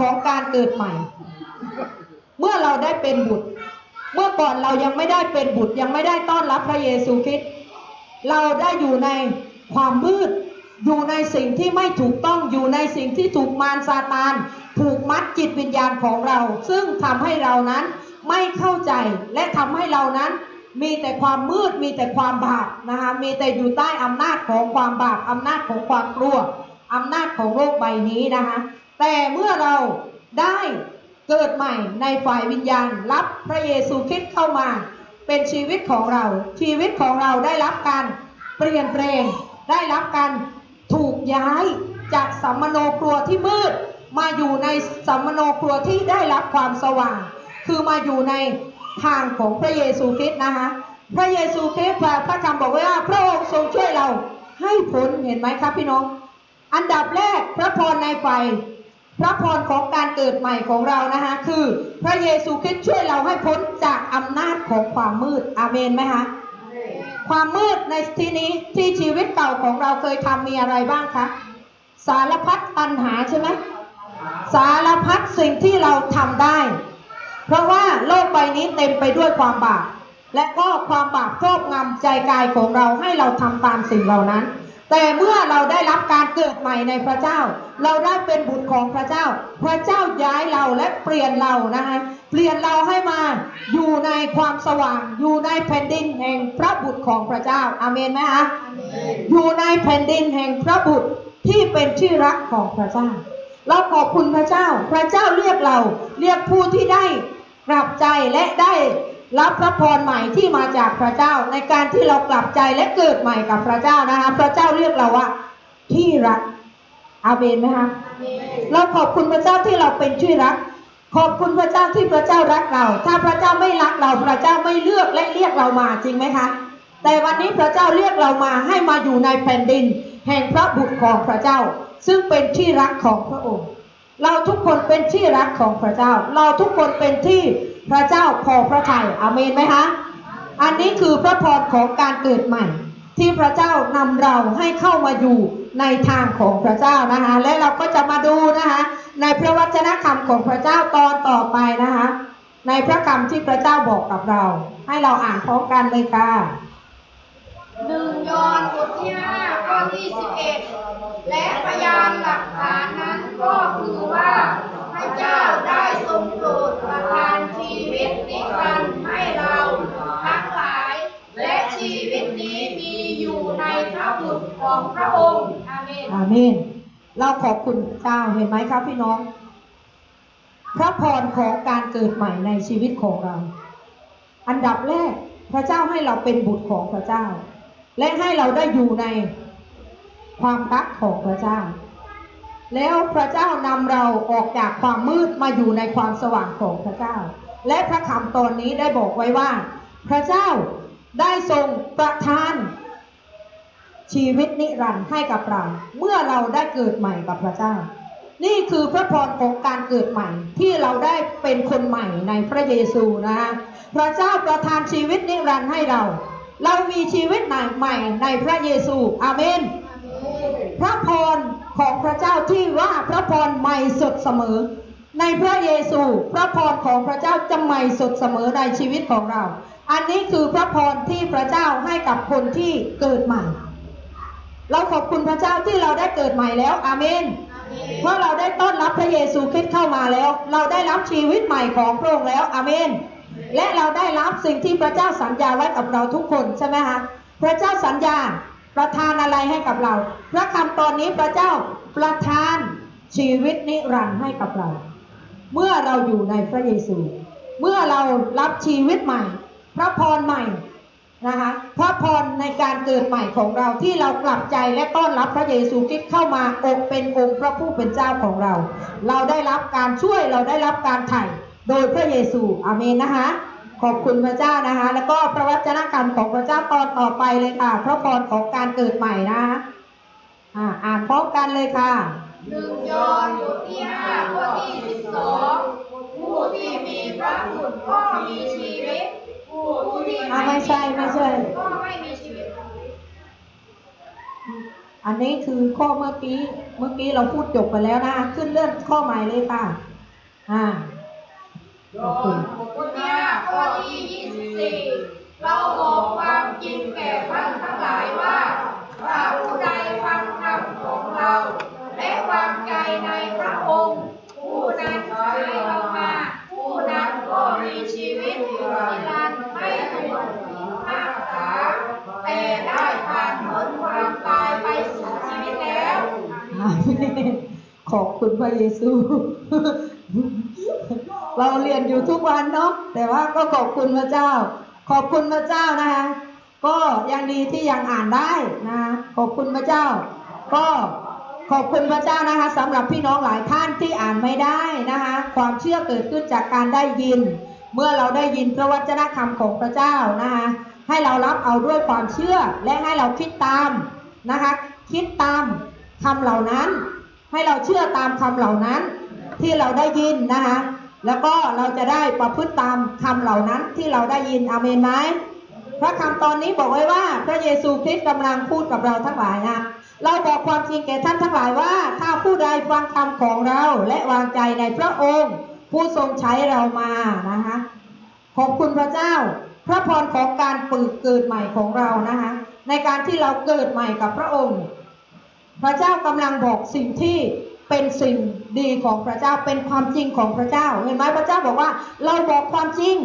ของการเกิดใหม่ เมื่อเราได้เป็นบุตร เมื่อก่อนเรายังไม่ได้เป็นบุตรยังไม่ได้ต้อนรับพระเยซูคริสต์เราได้อยู่ในความมืด อยู่ในสิ่งที่ไม่ถูกต้องอยู่ในสิ่งที่ถูกมารซาตานผูกมัดจิตวิญญาณของเรา ซึ่งทำให้เรานั้นไม่เข้าใจและทำให้เรานั้นมีแต่ความมืดมีแต่ความบาปนะคะมีแต่อยู่ใต้อำนาจของความบาปอำนาจของความกลัวอำนาจของโลกใบนี้นะคะ แต่เมื่อเราได้เกิดใหม่ในฝ่ายวิญญาณ รับพระเยซูคริสต์เข้ามา เป็นชีวิตของเรา ชีวิตของเราได้รับการเปลี่ยนแปลงได้รับการถูกย้ายจากสัมมโนครัวที่มืด มาอยู่ในสัมมโนครัวที่ได้รับความสว่าง คือมาอยู่ในทางของพระเยซูคริสต์นะคะพระเยซูคริสต์พระคำบอกว่าพระองค์ทรงช่วยเราให้พ้นเห็นไหมครับพี่น้อง อันดับแรกพระพรในไฟ พระพรของการเกิดใหม่ของเรานะคะคือ พระเยซูคริสต์ช่วยเราให้พ้นจากอำนาจของความมืดอาเมนไหมคะความมืดในที่นี้ที่ชีวิตเก่าของเราเคยทำมีอะไรบ้างคะสารพัดปัญหาใช่ไหมสารพัดสิ่งที่เราทำได้ เพราะว่าโลกใบนี้เต็มไปด้วยความบาปและก็ความบาปครอบงำใจกายของเราให้เราทำตามสิ่งเหล่านั้น แต่เมื่อเราได้รับการเกิดใหม่ในพระเจ้า เราได้เป็นบุตรของพระเจ้า พระเจ้าย้ายเราและเปลี่ยนเรานะคะเปลี่ยนเราให้มาอยู่ในความสว่าง อยู่ในแผ่นดินแห่งพระบุตรของพระเจ้าอาเมนไหมคะอยู่ในแผ่นดินแห่งพระบุตรที่เป็นที่รักของพระเจ้า เราขอบคุณพระเจ้า พระเจ้าเรียกเรา เรียกผู้ที่ได้กลับใจและได้ รับพระพรใหม่ที่มาจากพระเจ้า ในการที่เรากลับใจและเกิดใหม่กับพระเจ้านะคะพระเจ้าเรียกเราว่าที่รักอาเมนไหมคะเราขอบคุณพระเจ้าที่เราเป็นที่รัก ขอบคุณพระเจ้าที่พระเจ้ารักเรา ถ้าพระเจ้าไม่รักเราพระเจ้าไม่เลือกและเรียกเรามาจริงไหมคะ แต่วันนี้พระเจ้าเรียกเรามาให้มาอยู่ในแผ่นดิน แห่งพระบุตรของพระเจ้า ซึ่งเป็นที่รักของพระองค์ เราทุกคนเป็นที่รักของพระเจ้า เราทุกคนเป็นที่ พระเจ้าพอพระทัยอาเมนไหมคะอันนี้คือพระพรของการเกิดใหม่ ที่พระเจ้านำเราให้เข้ามาอยู่ในทางของพระเจ้านะคะ และเราก็จะมาดูนะคะในพระวจนะคำของพระเจ้าตอนต่อไปนะคะ ในพระคำที่พระเจ้าบอกกับเรา ให้เราอ่านพร้อมกันเลยค่ะหนึ่งยอห์นบทที่ห้าข้อที่สิบเอ็ดและพยานหลักฐานนั้นก็คือว่าพระเจ้าได้ทรงโปรดประทานชีวิตนิรันดร์ให้เราทั้งหลาย และชีวิตนี้มีอยู่ในพระบุตรของ พระองค์ อาเมนอาเมน เราขอบคุณพระเจ้าเห็นไหมครับพี่น้อง พระพรของการเกิดใหม่ในชีวิตของเรา อันดับแรกพระเจ้าให้เราเป็นบุตรของพระเจ้า และให้เราได้อยู่ในความรักของพระเจ้า แล้วพระเจ้านำเราออกจากความมืดมาอยู่ในความสว่างของพระเจ้า และพระคำตอนนี้ได้บอกไว้ว่า พระเจ้าได้ทรงประทาน ชีวิตนิรันดร์ให้กับเรา เมื่อเราได้เกิดใหม่กับพระเจ้า นี่คือพระพรของการเกิดใหม่ที่เราได้เป็นคนใหม่ในพระเยซูนะคะพระเจ้าประทานชีวิตนิรันดร์ให้เรา เรามีชีวิตใหม่ในพระเยซูอาเมน พระพรของพระเจ้าที่ว่าพระพรใหม่สดเสมอ ในพระเยซู พระพรของพระเจ้าจะใหม่สดเสมอในชีวิตของเรา อันนี้คือพระพรที่พระเจ้าให้กับคนที่เกิดใหม่ เราขอบคุณพระเจ้าที่เราได้เกิดใหม่แล้ว อาเมน เพราะเราได้ต้อนรับพระเยซูคริสต์เข้ามาแล้ว เราได้รับชีวิตใหม่ของพระองค์แล้ว อาเมน และเราได้รับสิ่งที่พระเจ้าสัญญาไว้กับเราทุกคนใช่ไหมคะพระเจ้าสัญญาประทานอะไรให้กับเรา พระคำตอนนี้พระเจ้าประทานชีวิตนิรันดร์ให้กับเรา เมื่อเราอยู่ในพระเยซู เมื่อเรารับชีวิตใหม่ พระพรใหม่ นะคะพระพรในการเกิดใหม่ของเราที่เรากลับใจและต้อนรับพระเยซูคริสต์เข้ามาองเป็นองค์พระผู้เป็นเจ้าของเรา เราได้รับการช่วยเราได้รับการไถ่โดยพระเยซูอาเมนนะคะ ขอบคุณพระเจ้านะคะ แล้วก็พระวจนะกรรมของพระเจ้าตอนต่อไปเลยค่ะ พระพรของการเกิดใหม่นะคะอ่าอ่านพร้อมกันเลยค่ะหนึ่งยอห์นบทที่ห้าข้อที่สิบสองผู้ที่มีพระบุตรก็มีชีวิต ผู้ที่อ่าไม่ใช่ไม่ใช่ ก็ไม่มีชีวิตอันนนี้คือข้อเมื่อกี้ เมื่อกี้เราพูดจบไปแล้วนะ ขึ้นเลื่อนข้อใหม่เลยค่ะ อ่าขอบคุณบทที่ห้าข้อที่ยี่สิบสี่เราบอกความจริงแก่ท่านทั้งหลายว่าถ้าผู้ใดฟังคำของเรา และวางใจในพระองค์ ผู้นั้นใช้เรามา ผู้นั้นก็มีชีวิตอยู่นิรันดร์ไม่ถูกพิพากษา แต่ได้ผ่านพ้นความตายไปสู่ชีวิตแล้ว ขอบคุณพระเยซู เราเรียนอยู่ทุกวันเนาะแต่ว่าก็ขอบคุณพระเจ้า ขอบคุณพระเจ้านะคะก็ยังดีที่ยังอ่านได้นะขอบคุณพระเจ้า ก็ขอบคุณพระเจ้านะคะสำหรับพี่น้องหลายท่านที่อ่านไม่ได้นะคะความเชื่อเกิดขึ้นจากการได้ยิน เมื่อเราได้ยินพระวจนะคำของพระเจ้านะคะ ให้เรารับเอาด้วยความเชื่อและให้เราคิดตามนะคะ คิดตามคำเหล่านั้น ให้เราเชื่อตามคำเหล่านั้นที่เราได้ยินนะคะ แล้วก็เราจะได้ประพฤติตามคำเหล่านั้นที่เราได้ยินอาเมนไหมพระคำตอนนี้บอกไว้ว่า พระเยซูคริสต์กำลังพูดกับเราทั้งหลายนะเราบอกความจริงแก่ท่านทั้งหลายว่า ถ้าผู้ใดฟังคำของเราและวางใจในพระองค์ ผู้ทรงใช้เรามานะคะขอบคุณพระเจ้า พระพรของการปึกเกิดใหม่ของเรานะคะในการที่เราเกิดใหม่กับพระองค์ พระเจ้ากำลังบอกสิ่งที่เป็นสิ่งดีของพระเจ้าเป็นความจริงของพระเจ้า เห็นไหมพระเจ้าบอกว่า เราบอกความจริง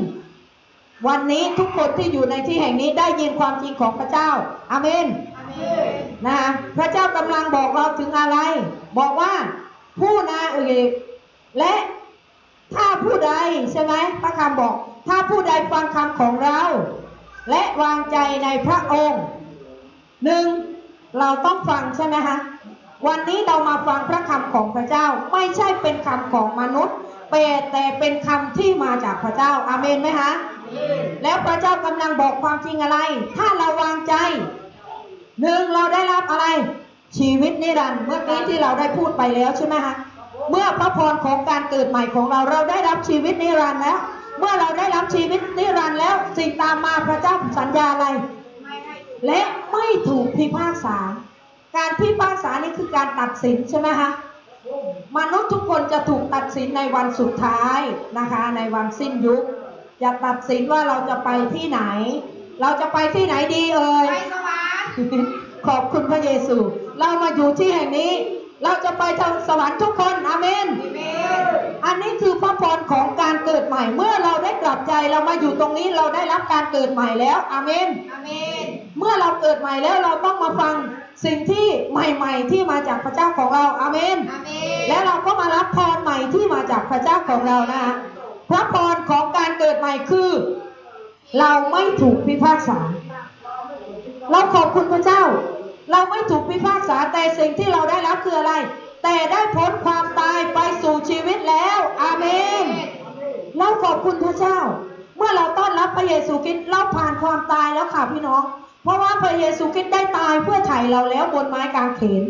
วันนี้ทุกคนที่อยู่ในที่แห่งนี้ได้ยินความจริงของพระเจ้าอาเมนอาเมนนะคะพระเจ้ากำลังบอกเราถึงอะไร บอกว่าผู้นาเอกและถ้าผู้ใดใช่ไหมพระคำบอก ถ้าผู้ใดฟังคำของเรา และวางใจในพระองค์หนึ่งเราต้องฟังใช่ไหมคะวันนี้เรามาฟังพระคำของพระเจ้า ไม่ใช่เป็นคำของมนุษย์แต่แต่เป็นคำที่มาจากพระเจ้าอาเมนไหมคะแล้วพระเจ้ากำลังบอกความจริงอะไร ถ้าเราวางใจหนึ่งเราได้รับอะไร ชีวิตนิรันดร์เมื่อกี้ที่เราได้พูดไปแล้วใช่ไหมคะเมื่อพระพรของการเกิดใหม่ของเราเราได้รับชีวิตนิรันดร์แล้ว เมื่อเราได้รับชีวิตนิรันดร์แล้วสิ่งตามมาพระเจ้าสัญญาอะไรไม่ให้ถูกและไม่ถูกพิพากษา การพิพากษานี่คือการตัดสินใช่ไหมคะมนุษย์ทุกคนจะถูกตัดสินในวันสุดท้ายนะคะ ในวันสิ้นยุคจะตัดสินว่าเราจะไปที่ไหน เราจะไปที่ไหนดีเอ่ยไปสวรรค์ขอบคุณพระเยซู เรามาอยู่ที่แห่งนี้ เราจะไปทางสวรรค์ทุกคนอาเมนอาเมน อันนี้คือพระพรของการเกิดใหม่ เมื่อเราได้กลับใจเรามาอยู่ตรงนี้เราได้รับการเกิดใหม่แล้วอาเมนอาเมนเมื่อเราเกิดใหม่แล้วเราต้องมาฟังสิ่งที่ใหม่ ๆ ที่มาจากพระเจ้าของเราอาเมนอาเมน แล้วเราก็มารับพรใหม่ที่มาจากพระเจ้าของเรานะคะพระพรของการเกิดใหม่คือ เราไม่ถูกพิพากษา เราขอบคุณพระเจ้า เราไม่ถูกพิพากษาแต่สิ่งที่เราได้รับ คืออะไร แต่ได้พ้นความตายไปสู่ชีวิตแล้ว อาเมน เราขอบคุณพระเจ้า เมื่อเราต้อนรับพระเยซูคริสต์เราผ่านความตายแล้วค่ะพี่น้อง เพราะว่าพระเยซูคริสต์ได้ตายเพื่อไถ่เราแล้วบนไม้กางเขน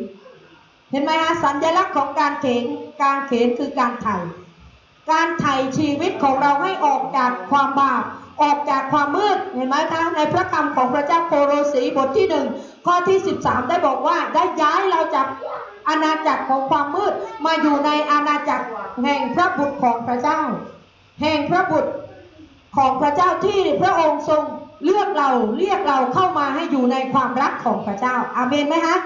เห็นไหมคะสัญลักษณ์ของการเขนการเขนคือการไถ่การไถ่ชีวิตของเราให้ออกจากความบาปออกจากความมืดเห็นไหมคะในพระคำของพระเจ้าโคโรสีบทที่หนึ่งข้อที่ 13 ได้บอกว่าได้ย้ายเราจาก อาณาจักรของความมืดมาอยู่ในอาณาจักรแห่งพระบุตรของพระเจ้า แห่งพระบุตรของพระเจ้าที่พระองค์ทรงเลือกเราเรียกเราเข้ามาให้อยู่ในความรักของพระเจ้าอาเมนไหมคะ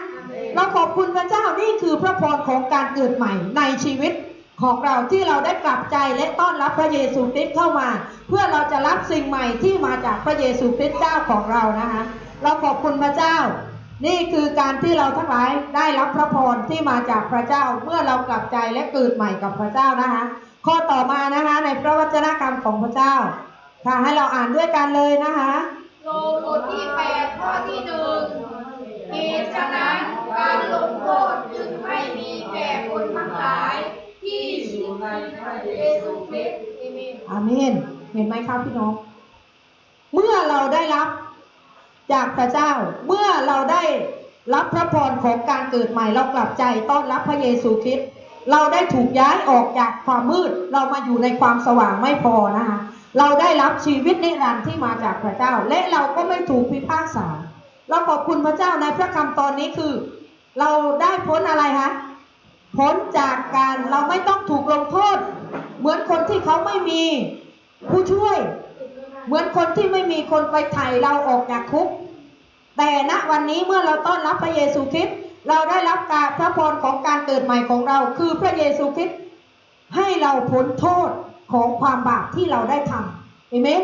เราขอบคุณพระเจ้านี่คือพระพรของการเกิดใหม่ในชีวิตของเราที่เราได้กลับใจและต้อนรับพระเยซูคริสต์เข้ามา เพื่อเราจะรับสิ่งใหม่ที่มาจากพระเยซูคริสต์เจ้าของเรานะคะ เราขอบคุณพระเจ้า นี่คือการที่เราทั้งหลายได้รับพระพรที่มาจากพระเจ้าเมื่อเรากลับใจและเกิดใหม่กับพระเจ้านะคะ ข้อต่อมานะคะในพระวจนะกรรมของพระเจ้า ค่ะให้เราอ่านด้วยกันเลยนะคะโลบทที่แปดข้อที่หนึ่งเหตุฉะนั้นการลงโทษจึงไม่มีแก่คนทั้งหลาย ที่อยู่ในพระเยซูคริสต์อาเมนอาเมนเห็นไหมครับพี่น้องเมื่อเราได้รับ จากพระเจ้า เมื่อเราได้รับพระพรของการเกิดใหม่เรากลับใจต้อนรับพระเยซูคริสต์เราได้ถูกย้ายออกจากความมืด เรามาอยู่ในความสว่างไม่พอนะคะเราได้รับชีวิตนิรันดร์ที่มาจากพระเจ้า และเราก็ไม่ถูกพิพากษา เราขอบคุณพระเจ้าในพระคำตอนนี้คือ เราได้พ้นอะไรคะพ้นจากการเราไม่ต้องถูกลงโทษ เหมือนคนที่เขาไม่มีผู้ช่วย เหมือนคนที่ไม่มีคนไปไถ่เราออกจากคุก แต่ณวันนี้เมื่อเราต้อนรับพระเยซูคริสต์เราได้รับการพระพรของการเกิดใหม่ของเรา คือพระเยซูคริสต์ให้เราพ้นโทษของความบาปที่เราได้ทำเอเมน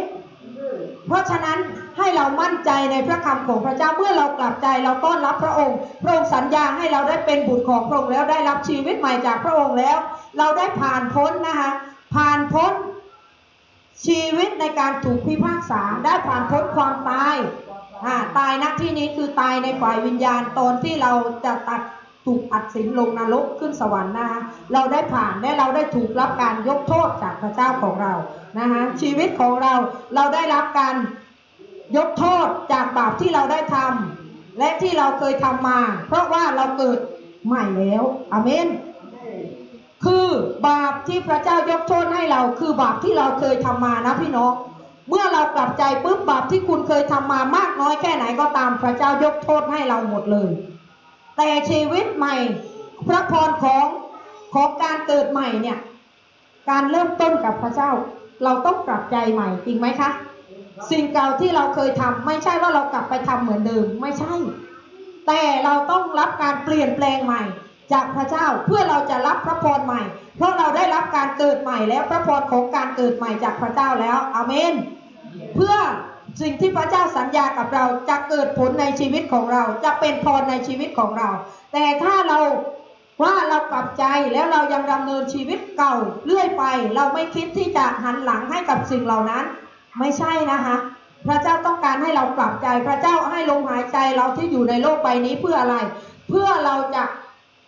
เพราะฉะนั้นให้เรามั่นใจในพระคำของพระเจ้าเมื่อเรากลับใจเราต้อนรับพระองค์ พระองค์สัญญาให้เราได้เป็นบุตรของพระองค์แล้วได้รับชีวิตใหม่จากพระองค์แล้ว เราได้ผ่านพ้นนะคะผ่านพ้น ชีวิตในการถูกพิพากษาได้ผ่านพ้นความตายอ่าตายณที่นี้คือตายในฝ่ายวิญญาณตอนที่เราจะตัดถูกอัดสินลงนรกขึ้นสวรรค์นะคะเราได้ผ่านและเราได้ถูกรับการยกโทษจากพระเจ้าของเรานะคะชีวิตของเราเราได้รับการยกโทษจากบาปที่เราได้ทำและที่เราเคยทำมา เพราะว่าเราเกิดใหม่แล้วอเมน คือบาปที่พระเจ้ายกโทษให้เรา คือบาปที่เราเคยทำมานะพี่น้องเมื่อเรากลับใจปุ๊บบาปที่คุณเคยทำมามากน้อยแค่ไหนก็ตามพระเจ้ายกโทษให้เราหมดเลย แต่ชีวิตใหม่ พระพรของของการเกิดใหม่เนี่ย การเริ่มต้นกับพระเจ้า เราต้องกลับใจใหม่จริงไหมคะ สิ่งเก่าที่เราเคยทำไม่ใช่ว่าเรากลับไปทำเหมือนเดิมไม่ใช่ แต่เราต้องรับการเปลี่ยนแปลงใหม่ จากพระเจ้าเพื่อเราจะรับพระพรใหม่ เพราะเราได้รับการเกิดใหม่แล้วพระพรของการเกิดใหม่จากพระเจ้าแล้วอาเมน เพื่อสิ่งที่พระเจ้าสัญญากับเราจะเกิดผลในชีวิตของเราจะเป็นพรในชีวิตของเรา แต่ถ้าเราว่าเรากลับใจแล้วเรายังดำเนินชีวิตเก่าเรื่อยไป เราไม่คิดที่จะหันหลังให้กับสิ่งเหล่านั้น ไม่ใช่นะคะพระเจ้าต้องการให้เรากลับใจ พระเจ้าให้ลมหายใจเราที่อยู่ในโลกใบนี้เพื่ออะไร เพื่อเราจะ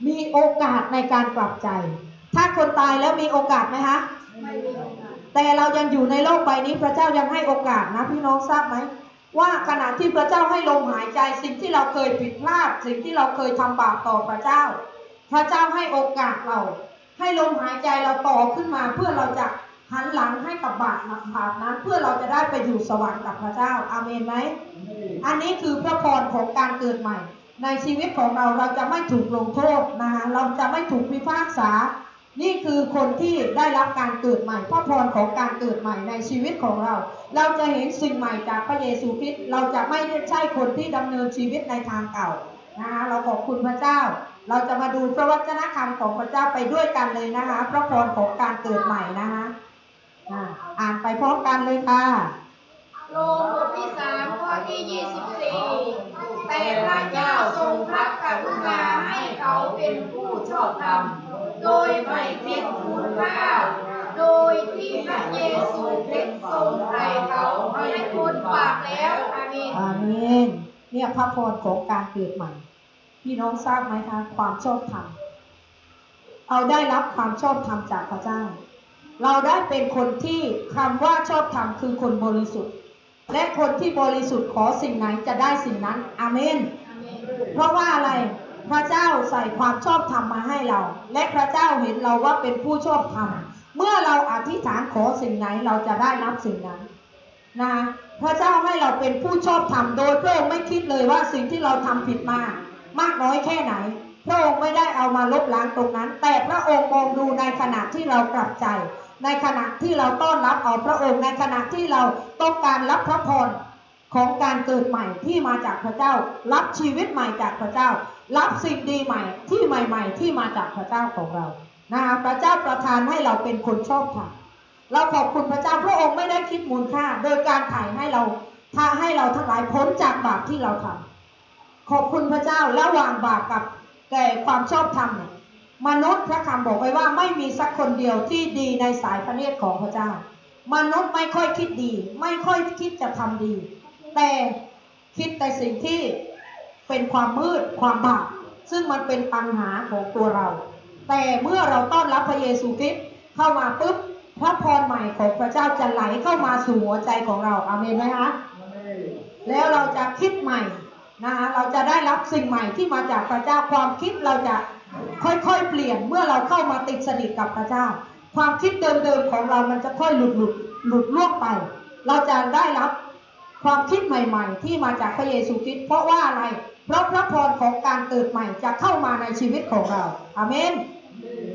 มีโอกาสในการกลับใจ ถ้าคนตายแล้วมีโอกาสไหมคะไม่มีโอกาสแต่เรายังอยู่ในโลกใบนี้พระเจ้ายังให้โอกาสนะพี่น้องทราบไหมว่าขณะที่พระเจ้าให้ลมหายใจสิ่งที่เราเคยผิดพลาด สิ่งที่เราเคยทำบาปต่อพระเจ้า พระเจ้าให้โอกาสเรา ให้ลมหายใจเราต่อขึ้นมา เพื่อเราจะหันหลังให้กับบาปบาปนั้น เพื่อเราจะได้ไปอยู่สวรรค์กับพระเจ้าอาเมนไหมอันนี้คือพระพรของการเกิดใหม่ ในชีวิตของเราเราจะไม่ถูกลงโทษนะคะเราจะไม่ถูกพิพากษา นี่คือคนที่ได้รับการเกิดใหม่พระพรของการเกิดใหม่ในชีวิตของเรา เราจะเห็นสิ่งใหม่จากพระเยซูคริสต์เราจะไม่ใช่คนที่ดำเนินชีวิตในทางเก่านะคะเราขอบคุณพระเจ้า เราจะมาดูพระวจนะคำของพระเจ้าไปด้วยกันเลยนะคะ พระพรของการเกิดใหม่นะคะอ่านไปพร้อมกันเลยค่ะ ลงบทที่สามข้อที่ยี่สิบสี่แต่พระเจ้าทรงพระกรุณาให้เขาเป็นผู้ชอบธรรม โดยไม่คิดคุณค่า โดยที่พระเยซูคริสต์ทรงไถ่เขาให้พ้นบาปแล้วอาเมนอาเมนเนี่ยพระพรของการเกิดใหม่ พี่น้องทราบไหมคะความชอบธรรมเราได้รับความชอบธรรมจากพระเจ้า เราได้เป็นคนที่คำว่าชอบธรรมคือคนบริสุทธิ์ และคนที่บริสุทธิ์ขอสิ่งไหนจะได้สิ่งนั้นอาเมน เพราะว่าอะไรพระเจ้าใส่ความชอบธรรมมาให้เรา และพระเจ้าเห็นเราว่าเป็นผู้ชอบธรรมเมื่อเราอธิษฐานขอสิ่งไหนเราจะได้รับสิ่งนั้นนะคะพระเจ้าให้เราเป็นผู้ชอบธรรมโดยพระองค์ไม่คิดเลยว่าสิ่งที่เราทำผิดมามากน้อยแค่ไหน พระองค์ไม่ได้เอามาลบล้างตรงนั้น แต่พระองค์มองดูในขณะที่เรากลับใจ ในขณะที่เราต้อนรับเอาพระองค์ในขณะที่เราต้องการรับพระพรของการเกิดใหม่ที่มาจากพระเจ้า รับชีวิตใหม่จากพระเจ้า รับสิ่งดีใหม่ที่ใหม่ ๆ ที่มาจากพระเจ้าของเรานะคะพระเจ้าประทานให้เราเป็นคนชอบธรรมเราขอบคุณพระเจ้าพระองค์ไม่ได้คิดมูลค่า โดยการถ่ายให้เราทาให้เราทั้งหลายพ้นจากบาปที่เราทำขอบคุณพระเจ้าระหว่างบาปกับแต่ความชอบธรรมเนี่ย มนุษย์พระคำบอกไว้ว่าไม่มีสักคนเดียวที่ดีในสายพระเนตรของพระเจ้า มนุษย์ไม่ค่อยคิดดี ไม่ค่อยคิดจะทำดี แต่คิดแต่สิ่งที่เป็นความมืดความบาปซึ่งมันเป็นปัญหาของตัวเรา แต่เมื่อเราต้อนรับพระเยซูคริสต์เข้ามาปุ๊บพระพรใหม่ของพระเจ้าจะไหลเข้ามาสู่หัวใจของเราอาเมนไหมคะแล้วเราจะคิดใหม่นะคะเราจะได้รับสิ่งใหม่ที่มาจากพระเจ้าความคิดเราจะ ค่อยๆเปลี่ยนเมื่อเราเข้ามาติดสนิทกับพระเจ้า ความคิดเดิมๆของเรามันจะค่อยหลุดหลุดหลุดล่วงไป เราจะได้รับความคิดใหม่ๆ ที่มาจากพระเยซูคริสต์เพราะว่าอะไรเพราะพระพรของการเกิดใหม่จะเข้ามาในชีวิตของเราอาเมน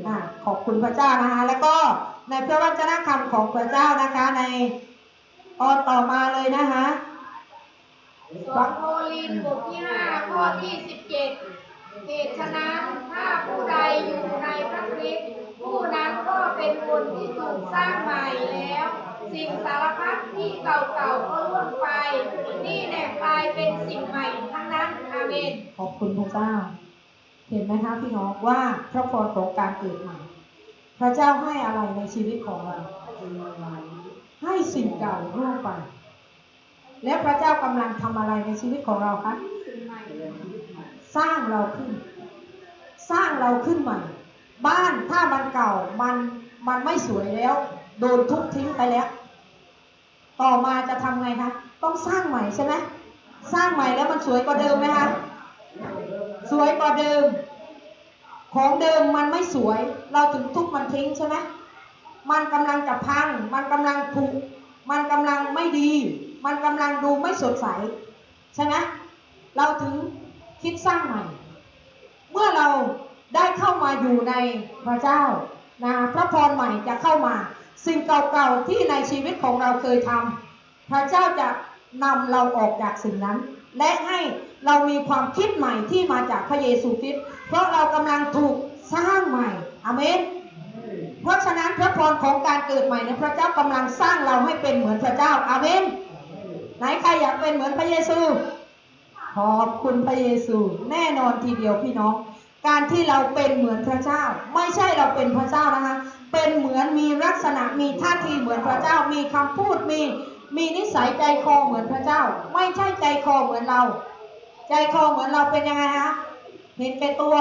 อขอบคุณพระเจ้านะคะแล้วก็ในพระวจนะคำของพระเจ้านะคะในตอนต่อมาเลยนะคะสองโครินธ์บทที่ห้าข้อที่สิบเจ็ด เหตุฉะนั้นถ้าผู้ใดอยู่ในพระคริสต์ผู้นั้นก็เป็นคนที่ถูกสร้างใหม่แล้ว สิ่งสารพัดที่เก่าๆก็ล่วงไป นี่แหละกลายเป็นสิ่งใหม่ทั้งนั้นอาเมนขอบคุณพระเจ้า เห็นไหมคะพี่น้องว่าพระพรของการเกิดใหม่ พระเจ้าให้อะไรในชีวิตของเรา ให้สิ่งเก่าล่วงไป และพระเจ้ากำลังทำอะไรในชีวิตของเราคะสิ่งใหม่ สร้างเราขึ้น สร้างเราขึ้นใหม่ บ้านถ้ามันเก่ามันมันไม่สวยแล้ว โดนทุบทิ้งไปแล้ว ต่อมาจะทำไงคะต้องสร้างใหม่ใช่ไหมสร้างใหม่แล้วมันสวยกว่าเดิมไหมคะสวยกว่าเดิม ของเดิมมันไม่สวย เราถึงทุบมันทิ้งใช่ไหมมันกำลังจะพัง มันกำลังผุมันกำลังไม่ดี มันกำลังดูไม่สดใส ใช่ไหมเราถึง คิดสร้างใหม่ เมื่อเราได้เข้ามาอยู่ในพระเจ้านะพระพรใหม่จะเข้ามา สิ่งเก่าๆที่ในชีวิตของเราเคยทำพระเจ้าจะนำเราออกจากสิ่งนั้น และให้เรามีความคิดใหม่ที่มาจากพระเยซูคริสต์เพราะเรากำลังถูกสร้างใหม่อเมนเพราะฉะนั้นพระพรของการเกิดใหม่เนี่ยพระเจ้ากำลังสร้างเราให้เป็นเหมือนพระเจ้าอาเมนไหนใครอยากเป็นเหมือนพระเยซู อบคุณพระเยซู แน่นอนทีเดียวพี่น้อง การที่เราเป็นเหมือนพระเจ้า ไม่ใช่เราเป็นพระเจ้านะคะ เป็นเหมือนมีลักษณะมีท่าทีเหมือนพระเจ้า มีคำพูดมีมีนิสัยใจคอเหมือนพระเจ้า ไม่ใช่ใจคอเหมือนเรา ใจคอเหมือนเราเป็นยังไงคะเห็นแก่ตัว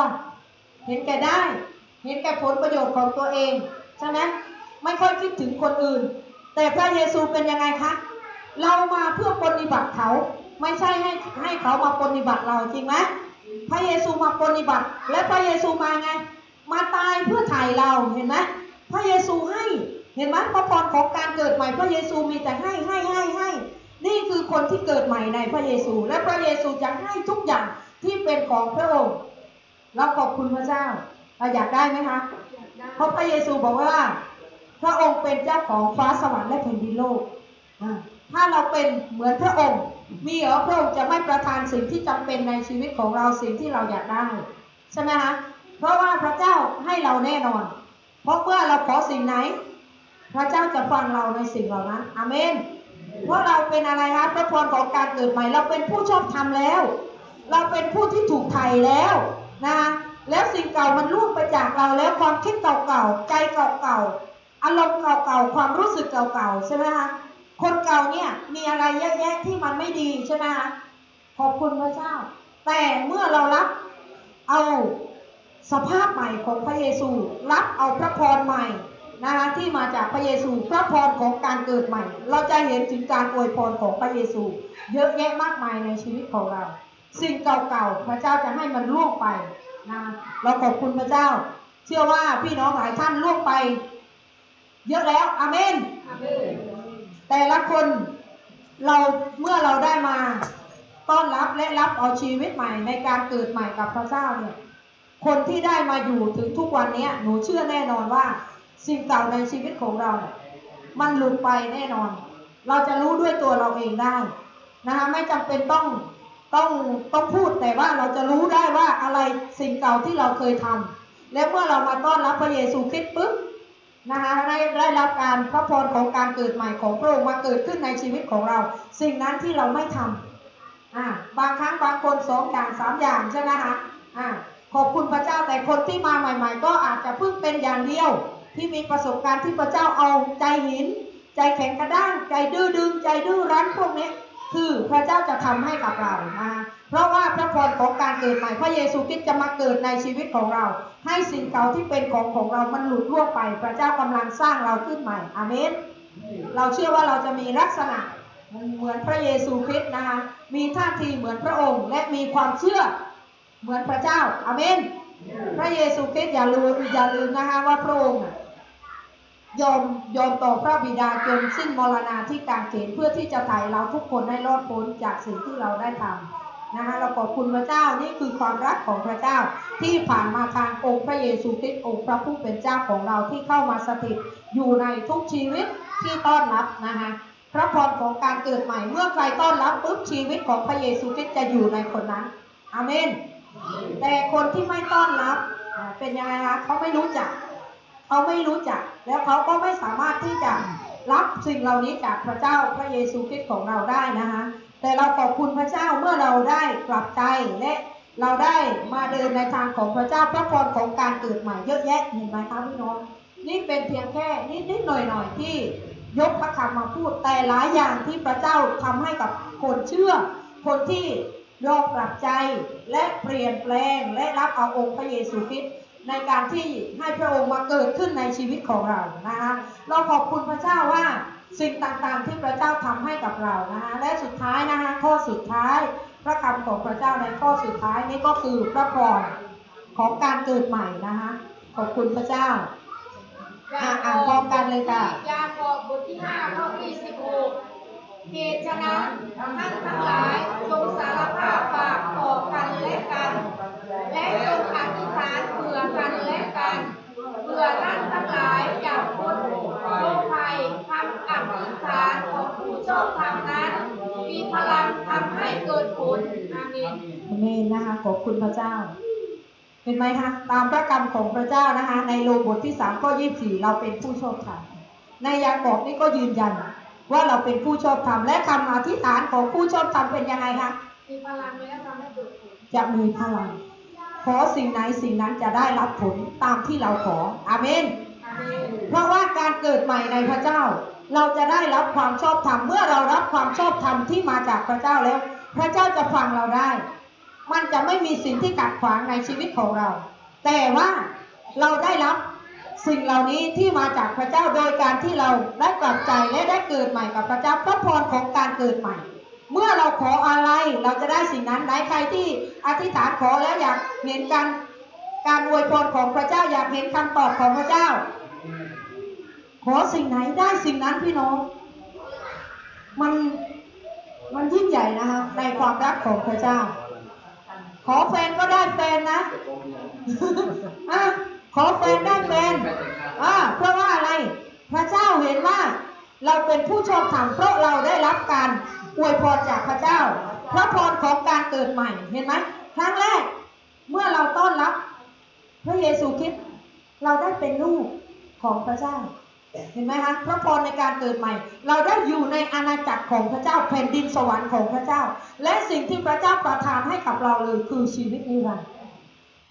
เห็นแก่ได้ เห็นแก่ผลประโยชน์ของตัวเองใช่ไหมไม่ค่อยคิดถึงคนอื่น แต่พระเยซูเป็นยังไงคะเรามาเพื่อปฏิบัติเขา ไม่ใช่ให้ให้เขามาปฏิบัติเราจริงไหมพระเยซูมาปฏิบัติ และพระเยซูมาไง มาตายเพื่อไถ่เราเห็นไหมพระเยซูให้เห็นไหมพระพรของการเกิดใหม่ พระเยซูมีแต่ให้ให้ให้ให้นี่คือคนที่เกิดใหม่ในพระเยซู และพระเยซูจะให้ทุกอย่างที่เป็นของพระองค์เราขอบคุณพระเจ้าเราอยากได้ไหมคะเพราะพระเยซูบอกว่า พระองค์เป็นเจ้าของฟ้าสวรรค์และแผ่นดินโลกถ้าเราเป็นเหมือนพระองค์ มีเหรอพระองค์จะไม่ประทานสิ่งที่จำเป็นในชีวิตของเราสิ่งที่เราอยากได้ใช่ไหมคะเพราะว่าพระเจ้าให้เราแน่นอน เพราะเมื่อเราขอสิ่งไหน พระเจ้าจะฟังเราในสิ่งเหล่านั้นอเมนเพราะเราเป็นอะไรคะพระพรของการเกิดใหม่ เราเป็นผู้ชอบธรรมแล้ว เราเป็นผู้ที่ถูกไถ่แล้วนะคะแล้วสิ่งเก่ามันล่วงไปจากเราแล้วความคิดเก่าๆใจเก่าๆอารมณ์เก่าๆความรู้สึกเก่าๆใช่ไหมคะ คนเก่าเนี่ยมีอะไรเยอะแยะที่มันไม่ดีใช่ไหมคะขอบคุณพระเจ้า แต่เมื่อเรารับเอาสภาพใหม่ของพระเยซูรับเอาพระพรใหม่นะคะที่มาจากพระเยซูพระพรของการเกิดใหม่ เราจะเห็นถึงการอวยพรของพระเยซู เยอะแยะมากมายในชีวิตของเรา สิ่งเก่าๆพระเจ้าจะให้มันล่วงไปนะเราขอบคุณพระเจ้า เชื่อว่าพี่น้องหลายท่านล่วงไป เยอะแล้วอเมนอเมน แต่ละคนเราเมื่อเราได้มาต้อนรับและรับเอาชีวิตใหม่ในการเกิดใหม่กับพระเจ้าเนี่ย คนที่ได้มาอยู่ถึงทุกวันนี้หนูเชื่อแน่นอนว่า สิ่งเก่าในชีวิตของเราเนี่ยมันหลุดไปแน่นอน เราจะรู้ด้วยตัวเราเองได้นะคะไม่จำเป็นต้องต้องต้องพูดแต่ว่าเราจะรู้ได้ว่าอะไรสิ่งเก่าที่เราเคยทำและเมื่อเรามาต้อนรับพระเยซูคริสต์ปุ๊บ นะคะได้ได้รับการพระพรของการเกิดใหม่ของพระองค์มาเกิดขึ้นในชีวิตของเรา สิ่งนั้นที่เราไม่ทำอ่าบางครั้งบางคนสองอย่างสามอย่างใช่ไหมคะอ่าขอบคุณพระเจ้าแต่คนที่มาใหม่ ๆ ก็อาจจะเพิ่งเป็นอย่างเดียว ที่มีประสบการณ์ที่พระเจ้าเอาใจหิน ใจแข็งกระด้างใจดื้อดึง ใจดื้อรั้นพวกนี้ คือพระเจ้าจะทำให้กับเรานะคะ เพราะว่าพระพรของการเกิดใหม่ พระเยซูคริสต์จะมาเกิดในชีวิตของเรา ให้สิ่งเก่าที่เป็นของของเรามันหลุดล่วงไป พระเจ้ากำลังสร้างเราขึ้นใหม่อาเมนเราเชื่อว่าเราจะมีลักษณะเหมือนพระเยซูคริสต์นะคะมีท่าทีเหมือนพระองค์ และมีความเชื่อเหมือนพระเจ้าอาเมนพระเยซูคริสต์อย่าลืมอย่าลืมนะคะว่าพระองค์ยอมยอมต่อพระบิดาจนสิ้นมรณาที่กางเขนเพื่อที่จะไถ่เราทุกคนให้รอดพ้นจากสิ่งที่เราได้ทำ นะคะเราขอบคุณพระเจ้านี่คือความรักของพระเจ้าที่ผ่านมาทางองค์พระเยซูคริสต์องค์พระผู้เป็นเจ้าของเราที่เข้ามาสถิตอยู่ในทุกชีวิตที่ต้อนรับนะคะพระพรของการเกิดใหม่เมื่อใครต้อนรับปุ๊บชีวิตของพระเยซูคริสต์จะอยู่ในคนนั้นอาเมนแต่คนที่ไม่ต้อนรับเป็นยังไงคะเขาไม่รู้จักเขาไม่รู้จัก แล้วเขาก็ไม่สามารถที่จะรับสิ่งเหล่านี้จากพระเจ้าพระเยซูคริสต์ของเราได้นะคะ แต่เราขอบคุณพระเจ้าเมื่อเราได้กลับใจและเราได้มาเดินในทางของพระเจ้าพระพรของการเกิดใหม่เยอะแยะเห็นไหมคะพี่น้องนี่เป็นเพียงแค่นิดๆหน่อยๆที่ยกพระคำมาพูดแต่หลายอย่างที่พระเจ้าทำให้กับคนเชื่อ คนที่ยอมกลับใจและเปลี่ยนแปลงและรับเอาองค์พระเยซูคริสต์ในการที่ให้พระองค์มาเกิดขึ้นในชีวิตของเรานะคะเราขอบคุณพระเจ้าว่า สิ่งต่างๆที่พระเจ้าทำให้กับเรานะคะและสุดท้ายนะคะข้อสุดท้าย พระคำของพระเจ้าในข้อสุดท้ายนี้ก็คือพระพรของการเกิดใหม่นะคะขอบคุณพระเจ้าอ่านพร้อมกันเลยค่ะยากอบบทที่ห้าข้อที่สิบหกเหตุฉะนั้นท่านทั้งหลายจงสารภาพบาปต่อกันและกัน และจงอธิษฐานเผื่อกันและกันเผื่อท่านทั้งหลายจะนโรคภัยคำอธิษฐานของผู้ชอบธรรมนั้น มีพลังทำให้เกิดผลอาเม นอาเมนนะคะขอบคุณพระเจ้าเห็นไหมคะตามพระกรรมของพระเจ้านะคะ ในโลบทที่สามข้อยี่สี่เราเป็นผู้ชอบธรรมในยากอบนี่ก็ยืนยันว่าเราเป็นผู้ชอบธรรมและคำอธิษฐานของผู้ชอบธรรมเป็นยังไงคะมีพลังและทำให้เกิดผลจะมีพลัง ขอสิ่งไหนสิ่งนั้นจะได้รับผลตามที่เราขออาเมนอาเมนเพราะว่าการเกิดใหม่ในพระเจ้า เราจะได้รับความชอบธรรมเมื่อเรารับความชอบธรรมที่มาจากพระเจ้าแล้ว พระเจ้าจะฟังเราได้ มันจะไม่มีสิ่งที่ขัดขวางในชีวิตของเรา แต่ว่าเราได้รับสิ่งเหล่านี้ที่มาจากพระเจ้าโดยการที่เราได้กลับใจและได้เกิดใหม่กับพระเจ้าพระพรของการเกิดใหม่ เมื่อเราขออะไรเราจะได้สิ่งนั้นไหนใครที่อธิษฐานขอแล้วอยากเห็นการการอวยพรของพระเจ้าอยากเห็นคำตอบของพระเจ้า ขอสิ่งไหนได้สิ่งนั้นพี่น้อง มันมันยิ่งใหญ่นะคะในความรักของพระเจ้า ขอแฟนก็ได้แฟนนะอะขอแฟนได้แฟนอ่าเพราะว่าอะไร พระเจ้าเห็นว่า เราเป็นผู้ชอบธรรมเพราะเราได้รับการอวยพรจากพระเจ้า พระพรของการเกิดใหม่เห็นไหมครั้งแรก เมื่อเราต้อนรับ พระเยซูคริสต์เราได้เป็นลูกของพระเจ้า เห็นไหมคะพระพรในการเกิดใหม่ เราได้อยู่ในอาณาจักรของพระเจ้าแผ่นดินสวรรค์ของพระเจ้า และสิ่งที่พระเจ้าประทานให้กับเราเลยคือชีวิตนิรันดร์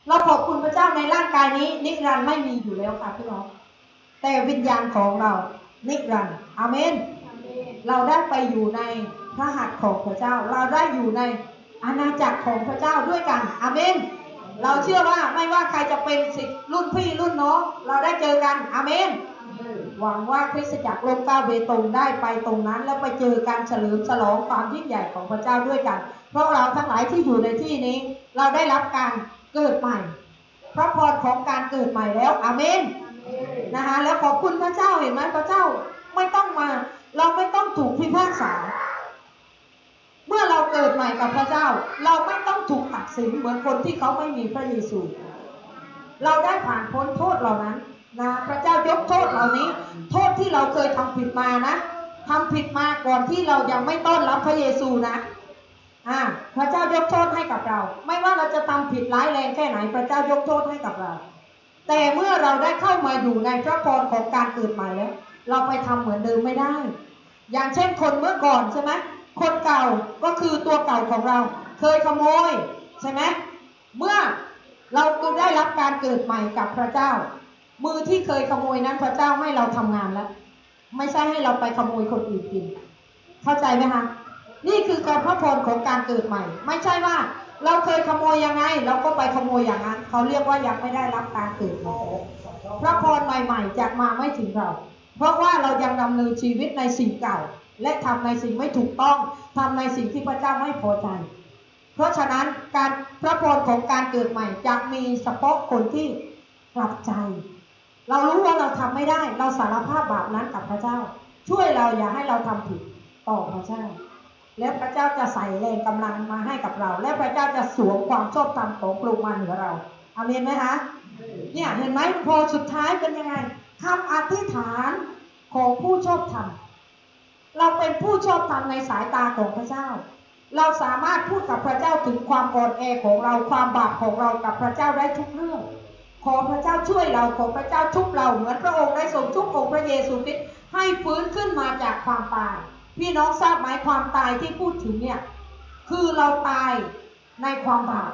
เราขอบคุณพระเจ้าในร่างกายนี้ นิรันดร์ไม่มีอยู่แล้วค่ะพี่น้องแต่วิญญาณของเรานิรันดร์อาเมนอาเมนเราได้ไปอยู่ในพระหัตถ์ของพระเจ้า เราได้อยู่ในอาณาจักรของพระเจ้าด้วยกันอาเมนเราเชื่อว่าไม่ว่าใครจะเป็นสิทธิ์รุ่นพี่รุ่นน้องเราได้เจอกันอาเมน หวังว่าคริสตจักรลมก้าเบตงได้ไปตรงนั้น แล้วไปเจอการเฉลิมฉลองความยิ่งใหญ่ของพระเจ้าด้วยกัน เพราะเราทั้งหลายที่อยู่ในที่นี้ เราได้รับการเกิดใหม่ พระพรของการเกิดใหม่แล้วอาเมนนะคะแล้วขอบคุณพระเจ้าเห็นไหมพระเจ้าไม่ต้องมา เราไม่ต้องถูกพิพากษา เมื่อเราเกิดใหม่กับพระเจ้า เราไม่ต้องถูกตัดสินเหมือนคนที่เขาไม่มีพระเยซู เราได้ผ่านพ้นโทษเหล่านั้น นะพระเจ้ายกโทษเหล่านี้ โทษที่เราเคยทำผิดมานะทำผิดมาก่อนที่เรายังไม่ต้อนรับพระเยซูนะอ่าพระเจ้ายกโทษให้กับเรา ไม่ว่าเราจะทำผิดร้ายแรงแค่ไหน พระเจ้ายกโทษให้กับเรา แต่เมื่อเราได้เข้ามาอยู่ในพระพรของการเกิดใหม่แล้วเราไปทำเหมือนเดิมไม่ได้ อย่างเช่นคนเมื่อก่อนใช่ไหมคนเก่าก็คือตัวเก่าของเรา เคยขโมยใช่ไหมเมื่อเราได้รับการเกิดใหม่กับพระเจ้า มือที่เคยขโมยนั้นพระเจ้าให้เราทำงานแล้ว ไม่ใช่ให้เราไปขโมยคนอื่นกิน เข้าใจไหมคะนี่คือการพระพรของการเกิดใหม่ ไม่ใช่ว่า เราเคยขโมยยังไง เราก็ไปขโมยอย่างนั้นเขาเรียกว่ายังไม่ได้รับการเกิดใหม่พระพรใหม่ๆจะมาไม่ถึงเรา เพราะว่าเรายังดำเนินชีวิตในสิ่งเก่า และทำในสิ่งไม่ถูกต้องทำในสิ่งที่พระเจ้าไม่พอใจเพราะฉะนั้นการพระพรของการเกิดใหม่จะมีเฉพาะคนที่กลับใจ เรารู้ว่าเราทำไม่ได้ เราสารภาพบาปนั้นกับพระเจ้า ช่วยเราอย่าให้เราทำผิดต่อพระเจ้า แล้วพระเจ้าจะใส่แรงกำลังมาให้กับเรา และพระเจ้าจะสวมความชอบธรรมของพระองค์มาเหนือเราอาเมนไหมคะเนี่ยเห็นไหมพอสุดท้ายเป็นยังไงคำอธิษฐานของผู้ชอบธรรมเราเป็นผู้ชอบธรรมในสายตาของพระเจ้า เราสามารถพูดกับพระเจ้าถึงความอ่อนแอของเราความบาปของเรากับพระเจ้าได้ทุกเรื่อง ขอพระเจ้าช่วยเรา ขอพระเจ้าชุบเรา เหมือนพระองค์ได้ทรงชุบองค์พระเยซูคริสต์ให้ฟื้นขึ้นมาจากความตาย พี่น้องทราบไหมความตายที่พูดถึงเนี่ย คือเราตายในความบาป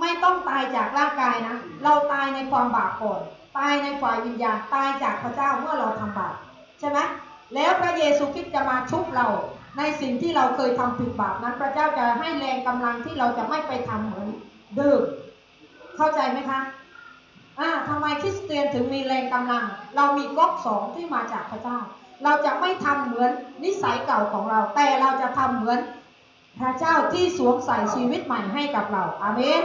ไม่ต้องตายจากร่างกายนะ เราตายในความบาปก่อน ตายในฝ่ายวิญญาณ ตายจากพระเจ้าเมื่อเราทำบาปใช่ไหมแล้วพระเยซูคริสต์จะมาชุบเราในสิ่งที่เราเคยทำผิดบาปนั้น พระเจ้าจะให้แรงกำลังที่เราจะไม่ไปทำเหมือนเดิม เข้าใจไหมคะอ่าทำไมคริสเตียนถึงมีแรงกำลัง เรามีก๊อกสองที่มาจากพระเจ้า เราจะไม่ทำเหมือนนิสัยเก่าของเรา แต่เราจะทำเหมือนพระเจ้าที่สวมใส่ชีวิตใหม่ให้กับเรา อาเมน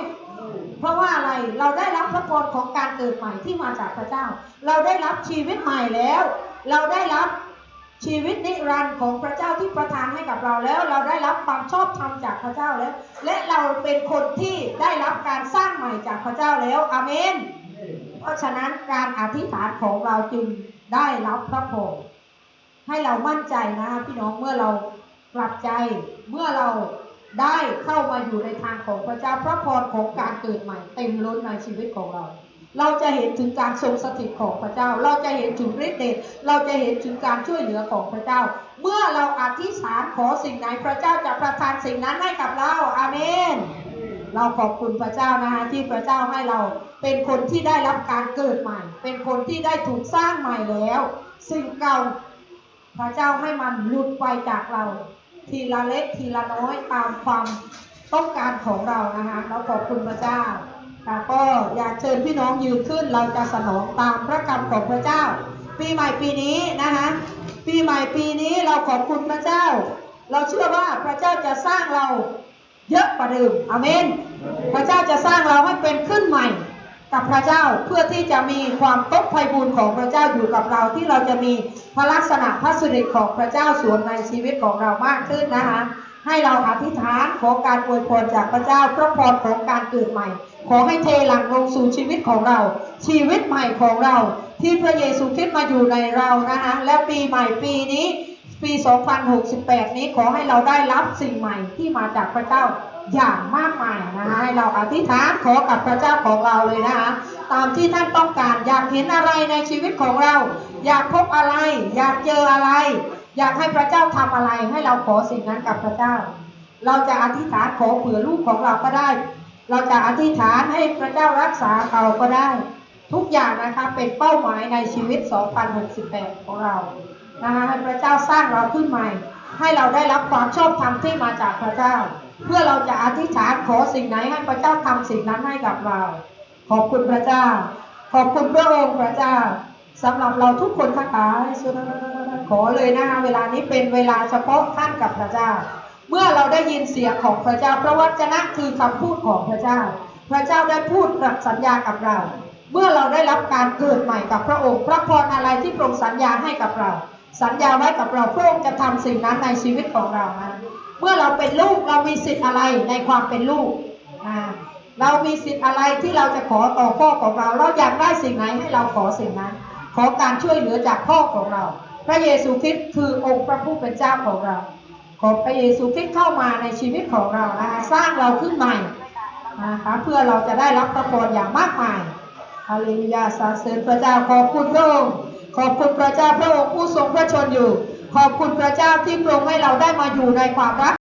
เพราะว่าอะไร เราได้รับพระพรของการเกิดใหม่ที่มาจากพระเจ้า เราได้รับชีวิตใหม่แล้ว เราได้รับ ชีวิตนิรันดร์ของพระเจ้าที่ประทานให้กับเราแล้ว เราได้รับความชอบธรรมจากพระเจ้าแล้ว และเราเป็นคนที่ได้รับการสร้างใหม่จากพระเจ้าแล้วอเมน เพราะฉะนั้นการอธิษฐานของเราจึงได้รับพระพรให้เรามั่นใจนะพี่น้องเมื่อเรากลับใจเมื่อเราได้เข้ามาอยู่ในทางของพระเจ้าพระพรของการเกิดใหม่ เต็มล้นในชีวิตของเรา เราจะเห็นถึงการทรงสถิตของพระเจ้า เราจะเห็นถึงฤทธิ์เดช เราจะเห็นถึงการช่วยเหลือของพระเจ้า เมื่อเราอธิษฐานขอสิ่งไหนพระเจ้าจะประทานสิ่งนั้นให้กับเรา อาเมน เราขอบคุณพระเจ้านะคะที่พระเจ้าให้เราเป็นคนที่ได้รับการเกิดใหม่ เป็นคนที่ได้ถูกสร้างใหม่แล้ว สิ่งเก่าพระเจ้าให้มันหลุดไปจากเรา ทีละเล็กทีละน้อยตามความต้องการของเรานะคะ เราขอบคุณพระเจ้า ค่ะก็อยากเชิญพี่น้องยืนขึ้นเราจะสนองตามพระกรรมของพระเจ้า ปีใหม่ปีนี้นะคะปีใหม่ปีนี้เราขอบคุณพระเจ้า เราเชื่อว่าพระเจ้าจะสร้างเราเยอะกว่าเดิมอเมน พระเจ้าจะสร้างเราให้เป็นขึ้นใหม่ กับพระเจ้าเพื่อที่จะมีความตบไพบูรณ์ของพระเจ้าอยู่กับเราที่เราจะมีพระลักษณะพระสิริของพระเจ้าสวมในชีวิตของเรามากขึ้นนะคะให้เราอธิษฐานขอการอวยพรจากพระเจ้าพระพรของการเกิดใหม่ ขอให้เทหลังลงสู่ชีวิตของเรา ชีวิตใหม่ของเรา ที่พระเยซูคริสต์มาอยู่ในเรานะคะและปีใหม่ปีนี้ ปี 2068 นี้ขอให้เราได้รับสิ่งใหม่ที่มาจากพระเจ้าอย่างมากมายนะคะให้เราอธิษฐานขอกับพระเจ้าของเราเลยนะคะตามที่ท่านต้องการอยากเห็นอะไรในชีวิตของเรา อยากพบอะไร อยากเจออะไร อยากให้พระเจ้าทำอะไรให้เราขอสิ่งนั้นกับพระเจ้า เราจะอธิษฐานขอเผื่อลูกของเราก็ได้ เราจะอธิษฐานให้พระเจ้ารักษาเราก็ได้ ทุกอย่างนะคะเป็นเป้าหมายในชีวิต 2068 ของเรานะคะให้พระเจ้าสร้างเราขึ้นใหม่ ให้เราได้รับความชอบธรรมที่มาจากพระเจ้า เพื่อเราจะอธิษฐานขอสิ่งไหนให้พระเจ้าทำสิ่งนั้นให้กับเรา ขอบคุณพระเจ้า ขอบคุณพระองค์พระเจ้าสำหรับเราทุกคนทั้งหลายขอเลยนะคะเวลานี้เป็นเวลาเฉพาะท่านกับพระเจ้า เมื่อเราได้ยินเสียงของพระเจ้า พระวจนะคือคำพูดของพระเจ้า พระเจ้าได้พูดกับสัญญากับเรา เมื่อเราได้รับการเกิดใหม่กับพระองค์ พระพรอะไรที่พระองค์สัญญาให้กับเรา สัญญาไว้กับเราพระองค์จะทำสิ่งนั้นในชีวิตของเรานะเมื่อเราเป็นลูกเรามีสิทธิ์อะไรในความเป็นลูกอ่าเรามีสิทธิ์อะไรที่เราจะขอต่อพ่อของเรา เราอยากได้สิ่งไหนให้เราขอสิ่งนั้น ขอการช่วยเหลือจากพ่อของเรา พระเยซูคริสต์คือองค์พระผู้เป็นเจ้าของเรา ขอพระเยซูคริสต์เข้ามาในชีวิตของเรานะคะสร้างเราขึ้นใหม่นะคะเพื่อเราจะได้รับพระพรอย่างมากมายฮาเลลูยาสรรเสริญพระเจ้าขอบคุณพระองค์ขอบคุณพระเจ้าพระองค์ผู้ทรงพระชนอยู่ ขอบคุณพระเจ้าที่ทรงให้เราได้มาอยู่ในความรัก